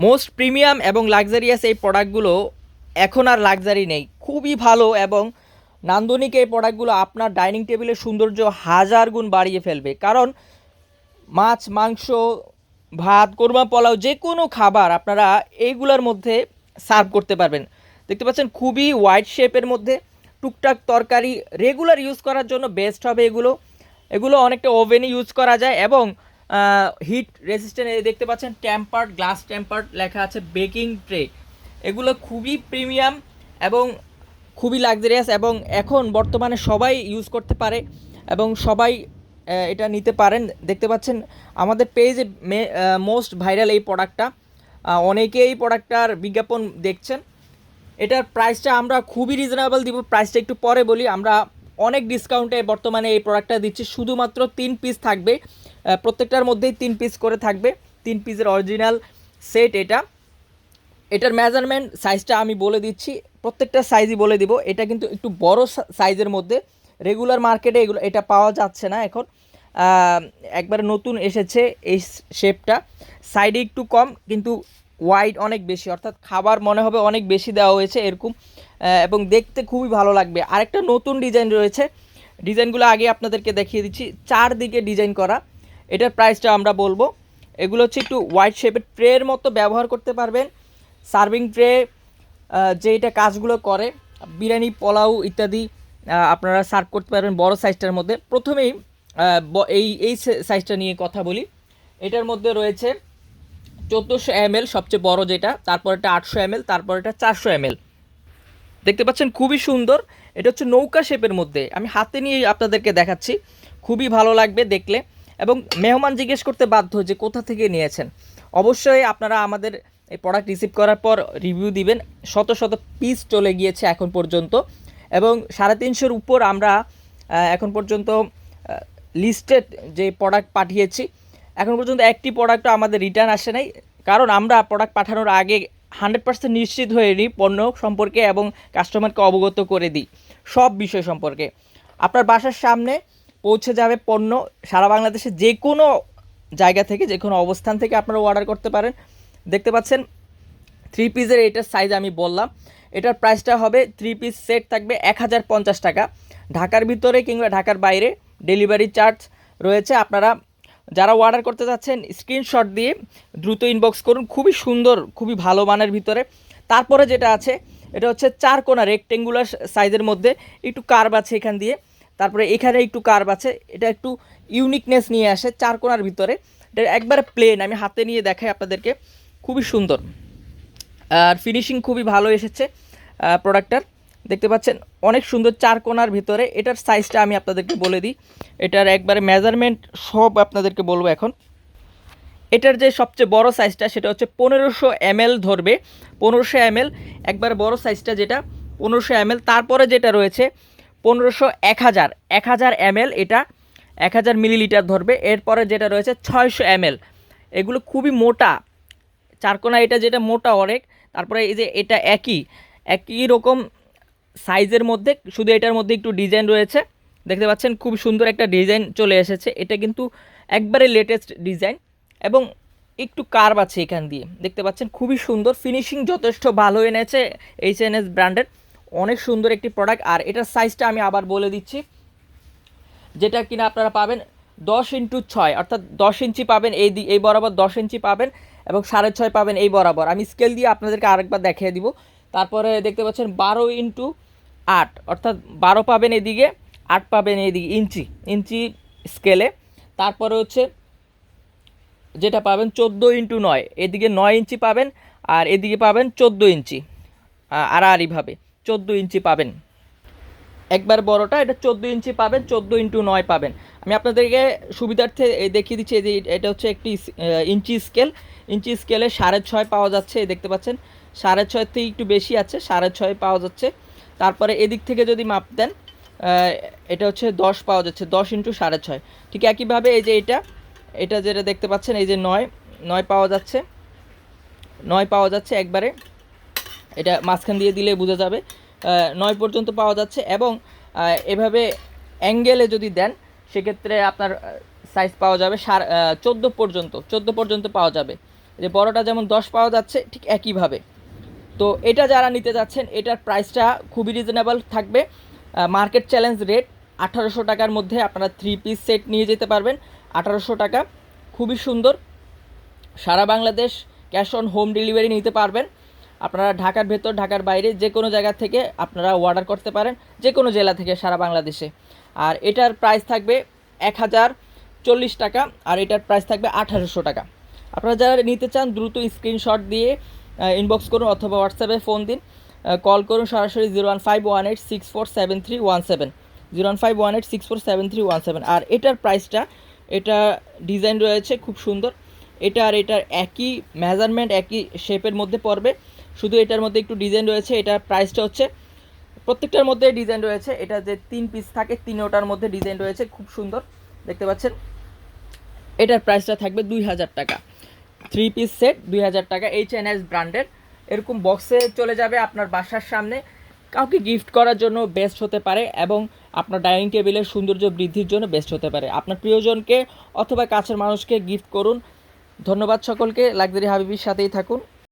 Most premium এবং luxurious এই প্রোডাক্টগুলো এখন আর লাক্সারি নেই। খুবই ভালো এবং নান্দনিক এই প্রোডাক্টগুলো আপনার ডাইনিং টেবিলের সৌন্দর্য হাজার গুণ বাড়িয়ে ফেলবে। কারণ মাছ, মাংস, ভাত, কোরমা, পোলাও যে কোনো খাবার আপনারা এইগুলোর মধ্যে সার্ভ করতে পারবেন। দেখতে পাচ্ছেন খুবই ওয়াইড শেপের মধ্যে টুকটাক তরকারি রেগুলার ইউজ করার জন্য বেস্ট হবে এগুলো। এগুলো অনেকটা ওভেনে ইউজ করা যায় এবং হিট রেসিস্ট্যান্ট দেখতে পাচ্ছেন টেম্পার্ড গ্লাস টেম্পার্ড লেখা আছে বেকিং ট্রে এগুলো খুবই প্রিমিয়াম এবং খুবই লাক্সারিয়াস এবং এখন বর্তমানে সবাই ইউজ করতে পারে এবং সবাই এটা নিতে পারেন। দেখতে পাচ্ছেন আমাদের পেজে মোস্ট ভাইরাল এই প্রোডাক্টটা অনেকেই এই প্রোডাক্টটার বিজ্ঞাপন দেখছেন। এটার প্রাইসটা আমরা খুবই রিজনেবল দিব। প্রাইসটা একটু পরে বলি। আমরা অনেক ডিসকাউন্টে বর্তমানে এই প্রোডাক্টটা দিচ্ছি। শুধুমাত্র তিন পিস থাকবে। প্রত্যেকটার মধ্যেই তিন পিস করে থাকবে। তিন পিসের অরিজিনাল সেট এটা। এটার মেজারমেন্ট সাইজটা আমি বলে দিচ্ছি। প্রত্যেকটা সাইজই বলে দিব। এটা কিন্তু একটু বড় সাইজের মধ্যে। রেগুলার মার্কেটে এগুলো, এটা পাওয়া যাচ্ছে না এখন। একবারে নতুন এসেছে এই শেপটা সাইডে একটু কম, কিন্তু ওয়াইড অনেক বেশি। অর্থাৎ খাবার মনে হবে অনেক বেশি দেওয়া হয়েছে এরকম। এবং দেখতে খুবই ভালো লাগবে। আরেকটা নতুন ডিজাইন রয়েছে। ডিজাইনগুলো আগে আপনাদেরকে দেখিয়ে দিচ্ছি। চারদিকে ডিজাইন করা। এটার প্রাইসটা আমরা বলব। এগুলো হচ্ছে একটু হোয়াইট শেপের ট্রের মতো ব্যবহার করতে পারবেন। সার্ভিং ট্রে যে এটা কাজগুলো করে, বিরিয়ানি, পোলাও ইত্যাদি আপনারা সার্ভ করতে পারবেন বড় সাইজটার মধ্যে। প্রথমেই এই এই সাইজটা নিয়ে কথা বলি। এটার মধ্যে রয়েছে চোদ্দোশো এম সবচেয়ে বড় যেটা, তারপর এটা আটশো এম তারপর এটা চারশো এম দেখতে পাচ্ছেন খুবই সুন্দর। এটা হচ্ছে নৌকা শেপের মধ্যে। আমি হাতে নিয়ে আপনাদেরকে দেখাচ্ছি। খুবই ভালো লাগবে দেখলে। এবং মেহমান জিজ্ঞেস করতে বাধ্য যে কোথা থেকে নিয়েছেন। অবশ্যই আপনারা আমাদের এই প্রোডাক্ট রিসিভ করার পর রিভিউ দিবেন। শত শত পিস চলে গিয়েছে এখন পর্যন্ত এবং সাড়ে তিনশোর উপর আমরা এখন পর্যন্ত লিস্টেড যে প্রোডাক্ট পাঠিয়েছি। এখন পর্যন্ত একটি প্রোডাক্টও আমাদের রিটার্ন আসে নাই। কারণ আমরা প্রোডাক্ট পাঠানোর আগে হান্ড্রেড পার্সেন্ট নিশ্চিত হয়ে নিই পণ্য সম্পর্কে এবং কাস্টমারকে অবগত করে দিই। সব বিষয় সম্পর্কে। আপনার বাসার সামনে পৌঁছে যাবে পণ্য সারা বাংলাদেশে যে কোনো জায়গা থেকে, যে কোনো অবস্থান থেকে আপনারা অর্ডার করতে পারেন। দেখতে পাচ্ছেন থ্রি পিসের এটার সাইজ আমি বললাম। এটার প্রাইসটা হবে থ্রি পিস সেট থাকবে এক হাজার পঞ্চাশ টাকা। ঢাকার ভিতরে কিংবা ঢাকার বাইরে ডেলিভারি চার্জ রয়েছে। আপনারা যারা অর্ডার করতে যাচ্ছেন স্ক্রিনশট দিয়ে দ্রুত ইনবক্স করুন। খুবই সুন্দর, খুবই ভালো মানের ভিতরে। তারপরে যেটা আছে, এটা হচ্ছে চার কোনা রেক্টেঙ্গুলার সাইজের মধ্যে। একটু কার্ভ আছে এখান দিয়ে। তারপরে এখানে একটু কার্ভ আছে, এটা একটু ইউনিকনেস নিয়ে আসে চার কোনার ভিতরে। এটা একবারে প্লেন আমি হাতে নিয়ে দেখাই আপনাদেরকে, খুবই সুন্দর। আর ফিনিশিং খুবই ভালো এসেছে প্রোডাক্টটার দেখতে পাচ্ছেন, অনেক সুন্দর চার কোনার ভিতরে, এটার সাইজটা আমি আপনাদেরকে বলে দিই। এটার একবারে মেজারমেন্ট সব আপনাদেরকে বলব এখন। এটার যে সবচেয়ে বড় সাইজটা সেটা হচ্ছে পনেরোশো এমএল ধরবে। পনেরোশো এমএল একবার বড় সাইজটা যেটা, পনেরোশো এমএল তারপরে যেটা রয়েছে পনেরোশো এক হাজার। এক হাজার এমএল এটা, এক হাজার মিলিলিটার ধরবে। এরপরে যেটা রয়েছে, ছয়শো এমএল। এগুলো খুবই মোটা। চারকোনা এটা যেটা মোটা অনেক, তারপরে এই যে এটা একই। একই রকম সাইজের মধ্যে, শুধু এটার মধ্যে একটু ডিজাইন রয়েছে। দেখতে পাচ্ছেন, খুব সুন্দর একটা ডিজাইন চলে এসেছে। এটা কিন্তু একবারে লেটেস্ট ডিজাইন এবং একটু কার্ভ আছে এখান দিয়ে। দেখতে পাচ্ছেন, খুবই সুন্দর। ফিনিশিং যথেষ্ট ভালো এনেছে এইচ এন এস ব্র্যান্ডের অনেক সুন্দর একটি প্রোডাক্ট আর এটার সাইজটা আমি আবার বলে দিচ্ছি। যেটা কিনা আপনারা পাবেন দশ ইন্টু ছয়, অর্থাৎ দশ ইঞ্চি পাবেন এই এই বরাবর দশ ইঞ্চি পাবেন এবং সাড়ে ছয় পাবেন এই বরাবর। আমি স্কেল দিয়ে আপনাদেরকে আরেকবার দেখিয়ে দিব। তারপরে দেখতে পাচ্ছেন বারো ইন্টু আট, অর্থাৎ বারো পাবেন এদিকে, আট পাবেন এদিকে, ইঞ্চি ইঞ্চি স্কেলে তারপরে হচ্ছে যেটা পাবেন চোদ্দ ইন্টু নয়, এদিকে নয় ইঞ্চি পাবেন, আর এদিকে পাবেন চোদ্দ ইঞ্চি আড়াআড়িভাবে চোদ্দ ইঞ্চি পাবেন। একবার বড়টা, এটা চোদ্দ ইঞ্চি পাবেন, চোদ্দ ইন্টু নয় পাবেন। আমি আপনাদেরকে সুবিধার্থে দেখিয়ে দিচ্ছি, এই যে এটা হচ্ছে একটি ইঞ্চি স্কেল। ইঞ্চি স্কেলে সাড়ে ছয় পাওয়া যাচ্ছে, এই দেখতে পাচ্ছেন। সাড়ে ছয় থেকে একটু বেশি আছে, সাড়ে ছয় পাওয়া যাচ্ছে। তারপরে এদিক থেকে যদি মাপ দেন এটা হচ্ছে দশ পাওয়া যাচ্ছে, দশ ইন্টু সাড়ে ছয়। ঠিক একইভাবে এই যে এটা এটা যেটা দেখতে পাচ্ছেন, এই যে নয় নয় পাওয়া যাচ্ছে। নয় পাওয়া যাচ্ছে একবারে। এটা মাঝখান দিয়ে দিলে বোঝা যাবে। নয় পর্যন্ত পাওয়া যাচ্ছে এবং এভাবে অ্যাঙ্গেলে যদি দেন, সেক্ষেত্রে আপনার সাইজ পাওয়া যাবে সার চোদ্দ পর্যন্ত চোদ্দ পর্যন্ত পাওয়া যাবে। যে বড়টা যেমন দশ পাওয়া যাচ্ছে, ঠিক একইভাবে। তো এটা যারা নিতে যাচ্ছেন, এটার প্রাইসটা খুবই রিজনেবল থাকবে। মার্কেট চ্যালেঞ্জ রেট আঠারোশো টাকার মধ্যে আপনারা থ্রি পিস সেট নিয়ে যেতে পারবেন। আঠারোশো টাকা, খুবই সুন্দর। সারা Bangladesh cash on home delivery নিতে পারবেন। আপনারা ঢাকার ভেতর, ঢাকার বাইরে যে কোনো জায়গা থেকে আপনারা অর্ডার করতে পারেন, যে কোনো জেলা থেকে সারা বাংলাদেশে। আর এটার প্রাইস থাকবে এক হাজার চল্লিশ টাকা, আর এটার প্রাইস থাকবে আঠারোশো টাকা। আপনারা যারা নিতে চান, দ্রুত স্ক্রিনশট দিয়ে ইনবক্স করুন অথবা হোয়াটসঅ্যাপে ফোন দিন। কল করুন সরাসরি zero one five one eight six four seven three one seven zero one five one eight six four seven three one seven আর এটার প্রাইসটা এটা ডিজাইন রয়েছে খুব সুন্দর। এটা আর এটার একই মেজারমেন্ট একই শেপের মধ্যে পড়বে। শুধু এটার মধ্যে একটু ডিজাইন রয়েছে, এটার প্রাইসটা হচ্ছে, প্রত্যেকটার মধ্যে ডিজাইন রয়েছে, এটা যে তিন পিস থাকে, তিনোটার মধ্যে ডিজাইন রয়েছে, খুব সুন্দর, দেখতে পাচ্ছেন। এটার প্রাইসটা থাকবে দুই হাজার টাকা। থ্রি পিস সেট দুই হাজার টাকা এইচ এন এস ব্র্যান্ডের এরকম বক্সে চলে যাবে আপনার বাসার সামনে। কাউকে গিফট করার জন্য বেস্ট হতে পারে এবং আপনার ডাইনিং টেবিলের সৌন্দর্য বৃদ্ধির জন্য বেস্ট হতে পারে। আপনার প্রিয়জনকে অথবা কাছের মানুষকে গিফট করুন। ধন্যবাদ সকলকে। লাক্সারি হাবিবির সাথেই থাকুন।